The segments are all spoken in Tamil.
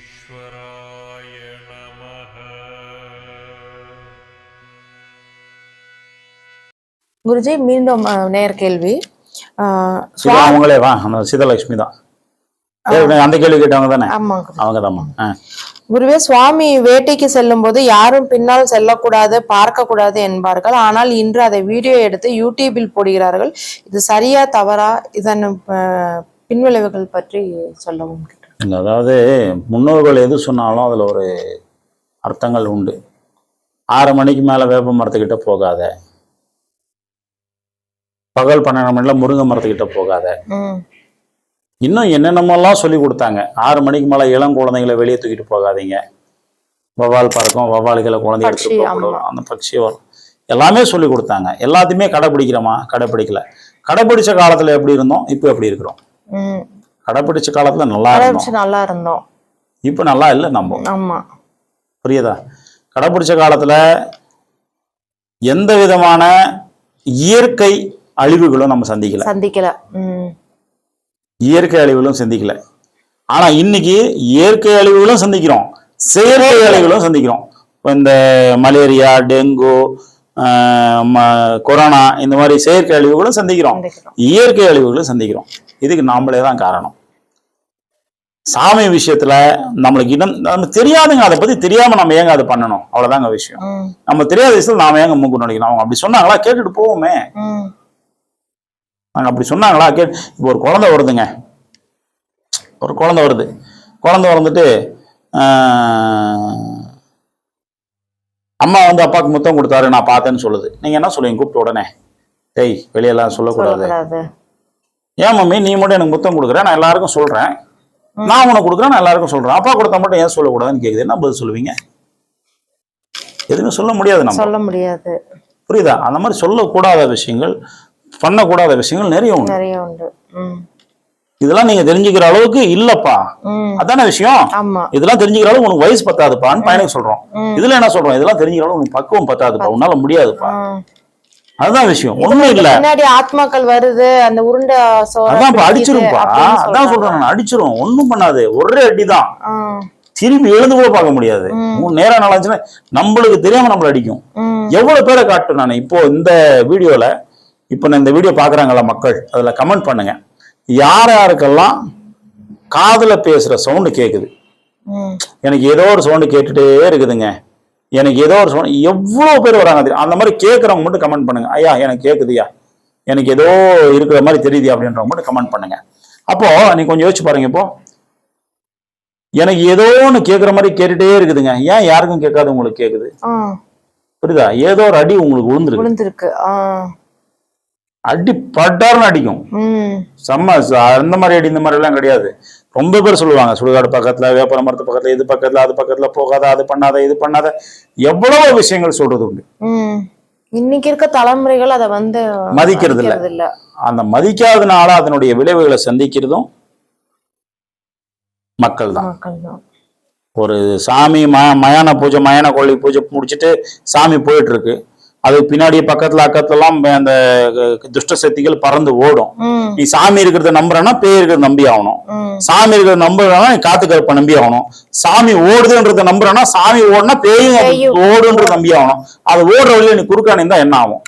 அகத்தீஸ்வராய நமः குருஜி மீண்டும் நேர் கேள்வி. அவங்களே வா சீதலட்சுமி தான். அந்த கேள்வி கேட்டவங்க தானே. அவங்க ஆ. குருவே சுவாமி வேட்டைக்கு செல்லும் போது யாரும் பின்னால் செல்லக்கூடாது பார்க்க கூடாது என்பார்கள். ஆனால் இன்று அதை வீடியோ எடுத்து யூடியூபில் போடுகிறார்கள். இது சரியா தவறா? இதன் பின்விளைவுகள் பற்றி சொல்லவும் அதாவது முன்னோர்கள் எது சொன்னாலும் அதில் ஒரு அர்த்தங்கள் உண்டு. ஆறு மணிக்கு மேலே வேப்ப மரத்துக்கிட்ட போகாத. பகல் பன்னெண்டு மணில முருங்கை மரத்துக்கிட்ட போகாத. இன்னும் என்னென்னமெல்லாம் சொல்லி கொடுத்தாங்க. ஆறு மணிக்கு மேலே இளம் குழந்தைங்களை வெளியே தூக்கிட்டு போகாதீங்க. வவ்வால் பறக்கும் வவ்வால்களை குழந்தை அந்த பட்சி வரும். எல்லாமே சொல்லி கொடுத்தாங்க. எல்லாத்தையுமே கடைப்பிடிக்கிறோமா? கடைப்பிடிக்கல. கடைப்பிடிச்ச காலத்துல எப்படி இருந்தோம்? இப்போ எப்படி இருக்கிறோம்? கடைப்பிடிச்ச காலத்துல நல்லா இருந்தோம். நல்லா இருந்தோம். இப்போ நல்லா இல்லை நம்ம. ஆமா. புரியுதா? கடைப்பிடிச்ச காலத்துல எந்த விதமான இயற்கை அழிவுகளும் நம்ம சந்திக்கல. சந்திக்கல. இயற்கை அழிவுகளும் சந்திக்கல. ஆனா இன்னைக்கு இயற்கை அழிவுகளும் சந்திக்கிறோம். செயற்கை அழிவுகளும் சந்திக்கிறோம். இந்த மலேரியா டெங்கு கொரோனா இந்த மாதிரி செயற்கை அழிவுகளும் சந்திக்கிறோம். இயற்கை அழிவுகளும் சந்திக்கிறோம். இதுக்கு நாமளே தான் காரணம். சாமி விஷயத்துல நம்மளுக்கு இடம் நமக்கு தெரியாதுங்க அதை பத்தி தெரியாம நம்ம ஏங்க அதை பண்ணணும்? அவ்வளவுதாங்க விஷயம். நம்ம தெரியாத விஷயத்துல நாம ஏங்க மூக்கு நடிக்கணும் அவங்க அப்படி சொன்னாங்களா? கேட்டுட்டு போவோமே. நாங்க அப்படி சொன்னாங்களா? கேட்டு இப்போ ஒரு குழந்தை வருதுங்க. ஒரு குழந்தை வருது. குழந்தை வந்துட்டு ஆஹ், அம்மா வந்து அப்பாவுக்கு முத்தம் கொடுத்தாரு நான் பார்த்தேன்னு சொல்லுது. நீங்க என்ன சொல்லுவீங்க? கூப்பிட்ட உடனே. டேய் வெளியெல்லாம் சொல்லக்கூடாது. ஏன் மம்மி நீ மட்டும் எனக்கு முத்தம் கொடுக்குற? நான் எல்லாருக்கும் சொல்றேன். நான் உனக்கு கொடுக்குறேன் நான் எல்லாருக்கும் சொல்றேன். அப்பா கொடுத்தா மட்டும் ஏன் சொல்லக்கூடாதுன்னு கேக்குது? என்ன பதில் சொல்லுவீங்க? எதுவுமே சொல்ல முடியாது நம்ம. சொல்ல முடியாது. புரியுதா? அந்த மாதிரி சொல்லக்கூடாத விஷயங்கள் பண்ணக்கூடாத விஷயங்கள் நிறைய உண்டு. நிறைய உண்டு. இதெல்லாம் நீங்க தெரிஞ்சுக்கிற அளவுக்கு இல்லப்பா. அதானே விஷயம்? இதெல்லாம் தெரிஞ்சுக்கிற அளவுக்கு உனக்கு வயசு பத்தாதுப்பான்னு பையனுக்கு சொல்றோம். இதுல என்ன சொல்றோம்? இதெல்லாம் தெரிஞ்சுக்கிற அளவுக்கு உனக்கு பக்குவம் பத்தாதுப்பா. உன்னால முடியாதுப்பா. அதுதான் விஷயம். ஒண்ணும் இல்ல. பின்னாடி ஆத்மாக்கள் வருது அந்த உருண்டை பிடிக்குது அடிச்சிரும்ப்பா அப்படின்னு அதான். சொல்றேன் நான். அடிச்சிரும். ஒண்ணும் பண்ணாது. ஒரே அடிதான். திரும்பி எழுந்து கூட பார்க்க முடியாது. மூணு நேரம் நாளாச்சுன்னா நம்மளுக்கு தெரியாம நம்மள அடிக்கும். எவ்வளவு பேரை காட்டும் நான்? இப்போ இந்த வீடியோல இப்போ நான் இந்த வீடியோ பாக்குறாங்கல்ல மக்கள் அதுல கமெண்ட் பண்ணுங்க. யார் யாருக்கெல்லாம் காதுல பேசுற சவுண்டு கேக்குது? எனக்கு ஏதோ ஒரு சவுண்டு கேட்டுட்டே இருக்குதுங்க. எனக்கு ஏதோ ஒரு சவுண்ட் எவ்வளவு பேர் வராங்க தெரியும்? அந்த மாதிரி கேட்கறவங்க மட்டும் கமெண்ட் பண்ணுங்க. ஐயா எனக்கு கேக்குதுயா எனக்கு ஏதோ இருக்கிற மாதிரி தெரியுது அப்படின்றவங்க மட்டும் கமெண்ட் பண்ணுங்க. அப்போ நீ கொஞ்சம் யோசிச்சு பாருங்க இப்போ. எனக்கு ஏதோ ஒன்று கேட்குற மாதிரி கேட்டுட்டே இருக்குதுங்க. ஏன் யாருக்கும் கேட்காது உங்களுக்கு கேக்குது? ஆ. புரியுதா? ஏதோ ஒரு அடி உங்களுக்கு விழுந்துருக்கு விழுந்திருக்கு அடி பட்டார்னு அடிக்கும். செம்ம அந்த மாதிரி அடி இந்த மாதிரி எல்லாம் கிடையாது. ரொம்ப பேர் சொல்லுவாங்க சுடுகாடு பக்கத்துல வேப்பர மரத்து பக்கத்துல இது பக்கத்துல அது பக்கத்துல போகாத அது பண்ணாத இது பண்ணாத. எவ்வளவு விஷயங்கள் சொல்றது உண்டு. இன்னைக்கு இருக்க தலைமுறைகள் அதை வந்து மதிக்கிறது இல்ல. அந்த மதிக்காதனால அதனுடைய விளைவுகளை சந்திக்கிறதும் மக்கள் தான் ஒரு சாமி ம மயான பூஜை மயான கோழி பூஜை முடிச்சுட்டு சாமி போயிட்டு இருக்கு அது பின்னாடி பக்கத்துல அக்கத்துலலாம் அந்த துஷ்ட சக்திகள் பறந்து ஓடும். நீ சாமி இருக்கிறத நம்புறேன்னா பேய் இருக்கிறத நம்பி ஆகணும். சாமி இருக்கிறத நம்புறேன்னா நீ காத்து கருப்பை நம்பி ஆகணும். சாமி ஓடுதுன்றத நம்புறேன்னா சாமி ஓடுனா பேயும் ஓடுன்றத நம்பி ஆகணும். அது ஓடுற வழியில நீ குறுக்கானே இருந்தா என்ன ஆகும்?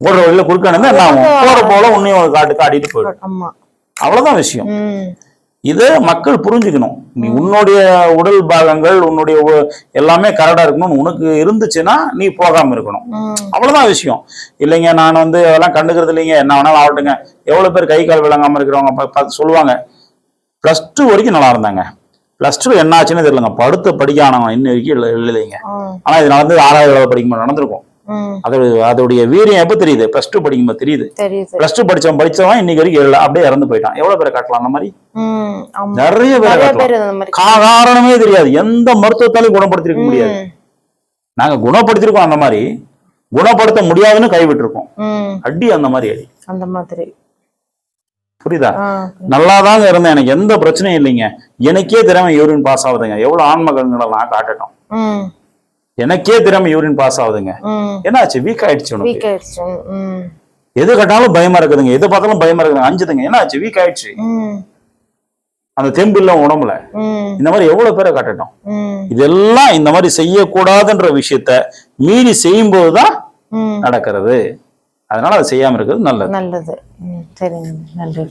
ஓடுற வழியில குறுக்கானே இருந்தா என்ன ஆகும்? போற போல உன்னையும் காட்டு காட்டிட்டு போயிடும். அவ்வளவுதான் விஷயம். இதை மக்கள் புரிஞ்சுக்கணும். நீ உன்னுடைய உடல் பாகங்கள் உன்னுடைய எல்லாமே கரெக்டா இருக்கணும்னு உனக்கு இருந்துச்சுன்னா நீ போகாம இருக்கணும். ம். அவ்வளவுதான் விஷயம். இல்லைங்க நான் வந்து அதெல்லாம் கண்டுக்கிறது இல்லைங்க. என்ன வேணாலும் ஆகட்டுங்க. எவ்வளவு பேர் கை கால் விளங்காம இருக்கிறவங்க பார்த்து சொல்லுவாங்க. பிளஸ் டூ வரைக்கும் நல்லா இருந்தாங்க. பிளஸ் டூ என்ன ஆச்சுன்னு தெரியலங்க. படுத்த படிக்க ஆனவங்க இன்ன வரைக்கும் இல்லை இல்லைங்க. ஆனா இது நடந்து ஆறாவது படிக்கும்போது நடந்திருக்கும். அதோட அதோடைய வீரியம் எப்போ தெரியுது? பிளஸ் டூ படிக்கும்போது தெரியுது. பிளஸ் டூ படிச்சவன் படிச்சவன் இன்னைக்கு வரைக்கும் இல்லை அப்படியே இறந்து போயிட்டான். எவ்வளவு பேரை காட்டலாம் அந்த மாதிரி? நிறைய பேரை காரணமே தெரியாது. எந்த மருத்துவத்தாலையும் குணப்படுத்திருக்க முடியாது. நாங்க குணப்படுத்திருக்கோம் அந்த மாதிரி. குணப்படுத்த முடியாதுன்னு கைவிட்டிருக்கோம். அடி அந்த மாதிரி அடி. அந்த மாதிரி. புரியுதா? நல்லாதாங்க இருந்தேன். எனக்கு எந்த பிரச்சனையும் இல்லைங்க. எனக்கே திறமை யூரின் பாஸ் ஆகுதுங்க. எவ்வளவு ஆன்மகங்களெல்லாம் காட்டட்டும். எனக்கே திறமை யூரின் பாஸ் ஆகுதுங்க. என்னாச்சு? வீக் ஆயிடுச்சு உனக்கு. வீக் ஆயிடுச்சு. ம். எது கட்டாலும் பயமா இருக்குதுங்க. எது பார்த்தாலும் பயமா இருக்குதுங்க. அஞ்சுதுங்க. என்னாச்சு? வீக் ஆயிடுச்சு. அந்த தெம்பு இல்ல உடம்புல. இந்த மாதிரி எவ்வளவு பேரை காட்டட்டும்? இதெல்லாம் இந்த மாதிரி செய்யக்கூடாதுன்ற விஷயத்த மீறி செய்யும்போது தான் ம். நடக்கிறது. அதனால அதை செய்யாம இருக்கிறது நல்லது. நல்லது. சரிங்க. நன்றி.